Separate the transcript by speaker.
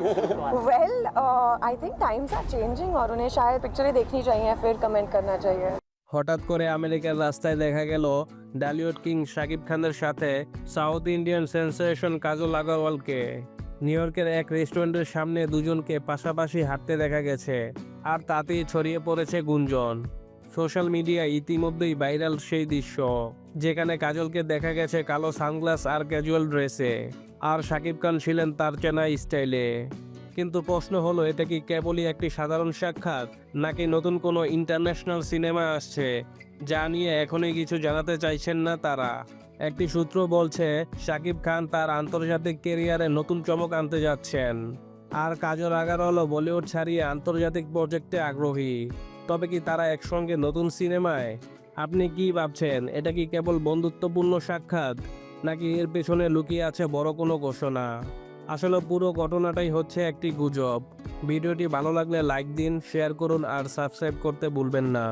Speaker 1: well I think times are changing और उन्हें शायद पिक्चरें देखनी चाहिए फिर कमेंट करना चाहिए
Speaker 2: হঠাৎ করে আমেরিকার রাস্তায় দেখা গেল ডালিউড কিং শাকিব খানের সাথে সাউথ ইন্ডিয়ান সেন্সেশন কাজল আগরওয়ালকে নিউ ইয়র্কের এক রেস্টুরেন্টের সামনে দুজনকে পাশাপাশি হাঁটতে দেখা গেছে আর তাতেই ছড়িয়ে পড়েছে গুঞ্জন সোশ্যাল মিডিয়া ইতিমধ্যেই ভাইরাল সেই দৃশ্য, যেখানে কাজলকে দেখা গেছে কালো সানগ্লাস আর ক্যাজুয়াল ড্রেসে। আর শাকিব খান ছিলেন তার চেনা স্টাইলে। কিন্তু প্রশ্ন হলো এটা কি কেবলই একটি সাধারণ সাক্ষাৎ, নাকি নতুন কোনো ইন্টারন্যাশনাল সিনেমা আসছে, যা নিয়ে এখনই কিছু জানাতে চাইছেন না তারা? একটি সূত্র বলছে শাকিব খান তার আন্তর্জাতিক কেরিয়ারে নতুন চমক আনতে যাচ্ছেন। আর কাজল আগারওয়ালও বলিউড ছাড়িয়ে আন্তর্জাতিক প্রজেক্টে আগ্রহী। তবে কি তারা একসঙ্গে নতুন সিনেমায়? আপনি কি ভাবছেন? এটা কি কেবল বন্ধুত্বপূর্ণ সাক্ষাৎ? নাকি এর পেছনে লুকিয়ে আছে বড় কোনো ঘোষণা? আসলে পুরো ঘটনাটাই হচ্ছে একটি গুজব। ভিডিওটি ভালো লাগলে লাইক দিন, শেয়ার করুন আর সাবস্ক্রাইব করতে ভুলবেন না।